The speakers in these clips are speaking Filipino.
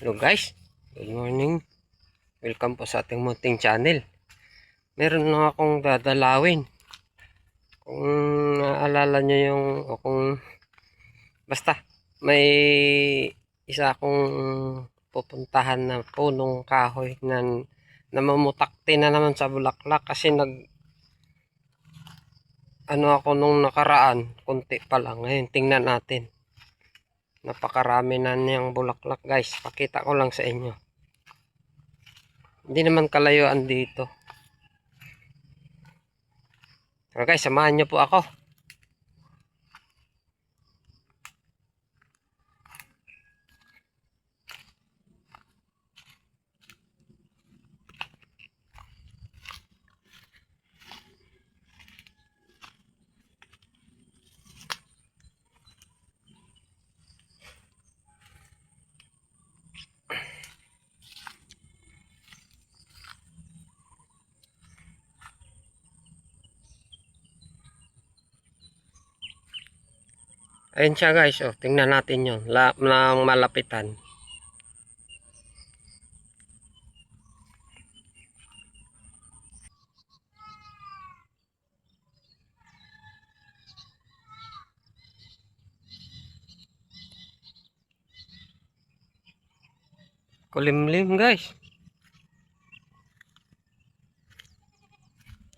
Hello guys, good morning. Welcome po sa ating munting channel. Meron na akong dadalawin. Kung naalala nyo yung, o kung, basta, may isa akong pupuntahan na punong kahoy na namamutakti na naman sa bulaklak kasi nag ano ako nung nakaraan, konti pa lang. Ngayon, tingnan natin. Napakarami na niyang bulaklak guys. Pakita ko lang sa inyo. Hindi naman kalayuan dito. Pero guys, samahan niyo po ako. Ayun siya guys, oh, tingnan natin yun. La, ng malapitan. Kulimlim guys.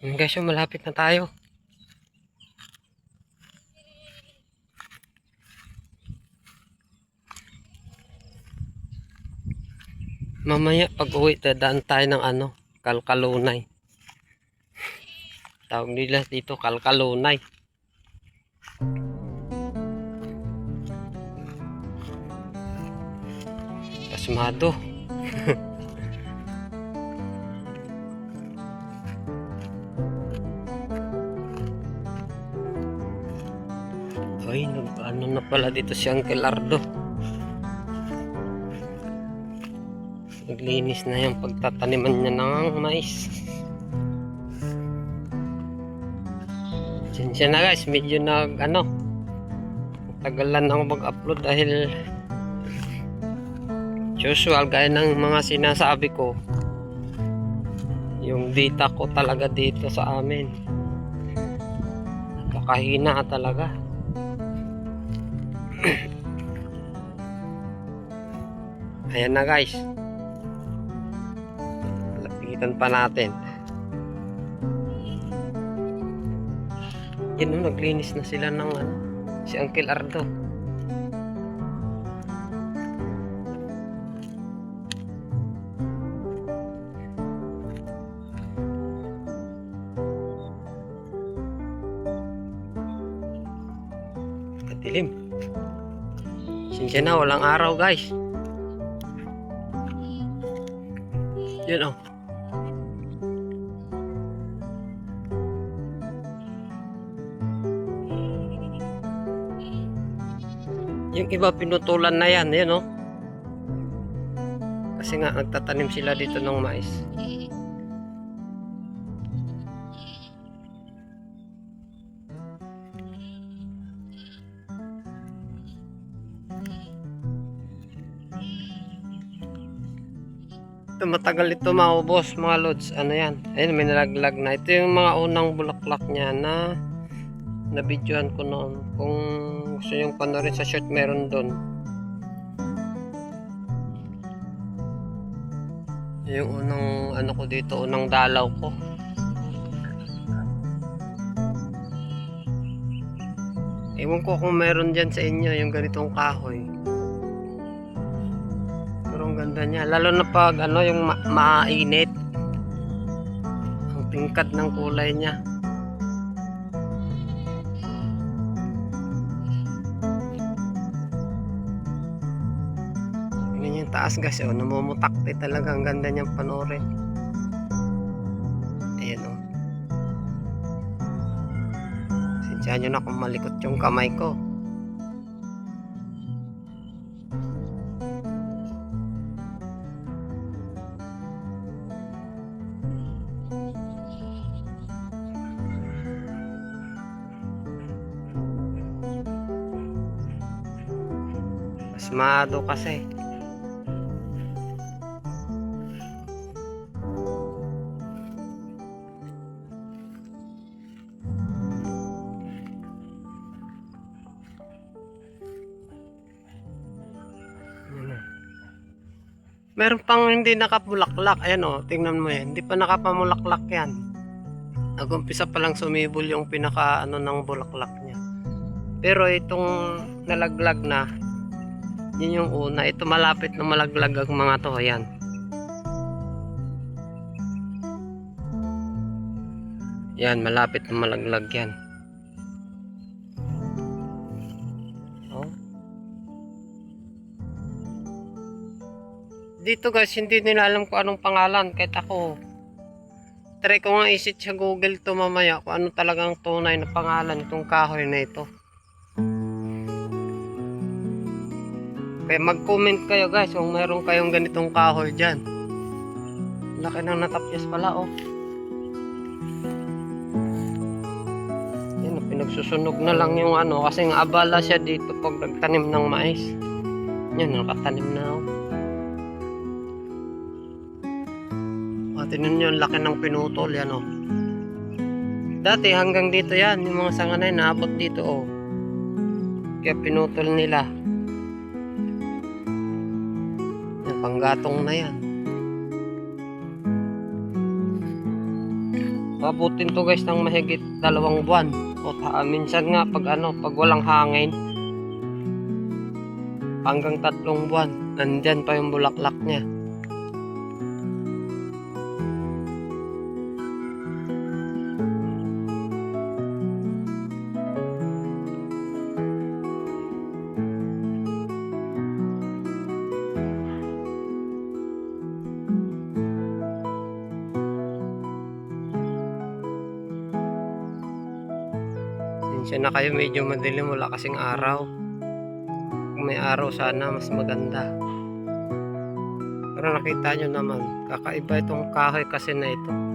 Yun guys, oh, malapit na tayo. Mamaya pag uwi, dadaan tayo ng ano, kalkalunay. Tawag nila dito, kalkalunay. Pasmado. Ay, nag ano na pala dito si Uncle Ardo. Naglinis na yung pagtataniman niya ng mais. Sinsya na guys, medyo nag ano, tagalan ako mag-upload dahil usual gaya ng mga sinasabi ko yung data ko talaga dito sa amin. Napakahina talaga. Ayan na guys lapitan pa natin yun o naglinis na sila ng ano, si Uncle Ardo Kadilim. Sinsya na, walang araw guys. Yun oh. Yung iba pinutulan na yan, yun oh. Kasi nga nagtatanim sila dito ng mais. Ito matagal ito maubos mga lods. Ano yan? Ayun may nalaglag na. Ito yung mga unang bulaklak niya na nabidyohan ko noon. Kung gusto yung panorin sa short meron doon. Yung unang ano ko dito, unang dalaw ko. Ewan ko kung meron dyan sa inyo yung ganitong kahoy. Pero ang ganda niya. Lalo na pag ano yung ma mainit. Ang tingkad ng kulay niya. Taas guys. Oh, namumutakti talaga. Ang ganda niyang panoorin. Ayan oh. Sinsya nyo na kung malikot yung kamay ko. Pasmado kasi. Meron pang hindi nakapulaklak. Ayan o, tingnan mo yan. Hindi pa nakapamulaklak yan. Nag-umpisa pa lang sumibol yung pinaka ano ng bulaklak niya. Pero itong nalaglag na, yun yung una. Ito malapit na malaglag ang mga to. Ayan. Yan, malapit na malaglag yan. Dito guys, hindi nila alam kung anong pangalan. Kahit ako, try ko nga isit sa Google to mamaya kung ano talagang tunay na pangalan itong kahoy na ito. Kaya mag-comment kayo guys kung meron kayong ganitong kahoy dyan. Laki ng natapyas pala oh. Yan, pinagsusunog na lang yung ano kasi nga abala siya dito pag nagtanim ng mais. Yan, nakatanim na oh. O, tinan nyo, ang laki ng pinutol yan oh. Dati hanggang dito yan, yung mga sanga na yun, naabot dito oh. Kaya pinutol nila. Yan, panggatong na yan. Pabutin to guys ng mahigit dalawang buwan. O ta, minsan nga pag ano, pag walang hangin, hanggang tatlong buwan, nandyan pa yung bulaklak niya. Sinsya na kayo medyo madilim wala kasing araw. Kung may araw sana mas maganda. Pero nakita nyo naman, kakaiba itong kahoy kasi na ito.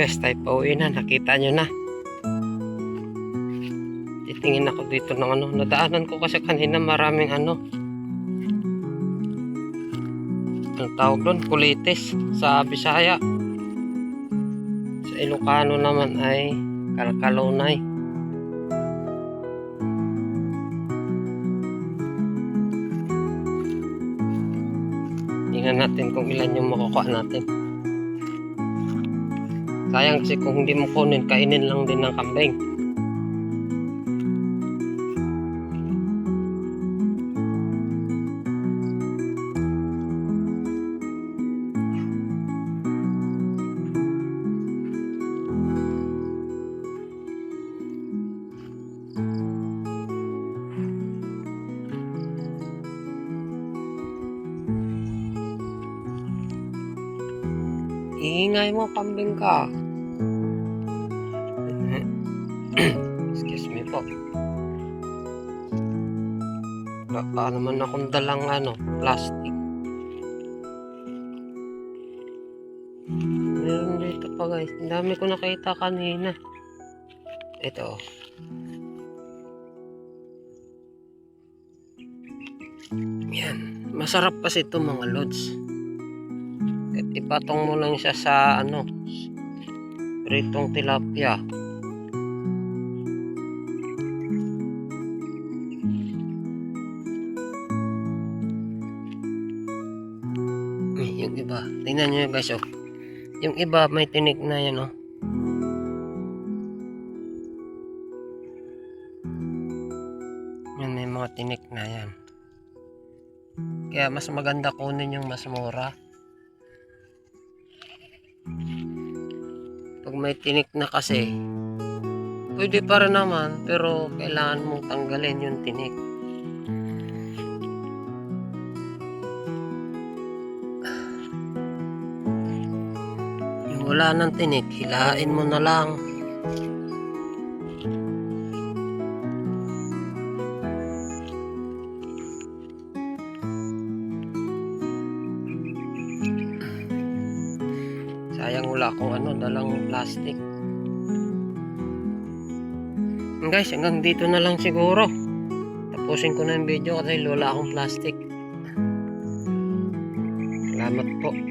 Guys, tayo pauwi na. Nakita nyo na. Titingin ako dito ng ano. Nadaanan ko kasi kanina maraming ano. Ang tawag doon, kulitis sa Bisaya. Sa Ilocano naman ay kalkalunay. Tingnan natin kung ilan yung makukuha natin. Sayang kasi kung hindi mo kunin, kainin lang din ng kambing. Iingay mo, kambing ka. Baka naman akong dalang ano, plastic. Meron dito pa guys. Ang dami ko nakita kanina. Ito. Yan. Masarap kasi ito mga lods. Ipatong mo lang siya sa ano, pritong tilapia. Tingnan nyo guys oh. Yung iba may tinik na yan oh. Yan may mga tinik na yan. Kaya mas maganda kunin yung mas mura. Pag may tinik na kasi, pwede pa rin naman, pero kailangan mong tanggalin yung tinik. wala ng tinik, hilain mo na lang. Sayang wala akong ano, dalang plastic. Guys, hanggang dito na lang siguro. Tapusin ko na yung video kasi wala akong plastic. Salamat po.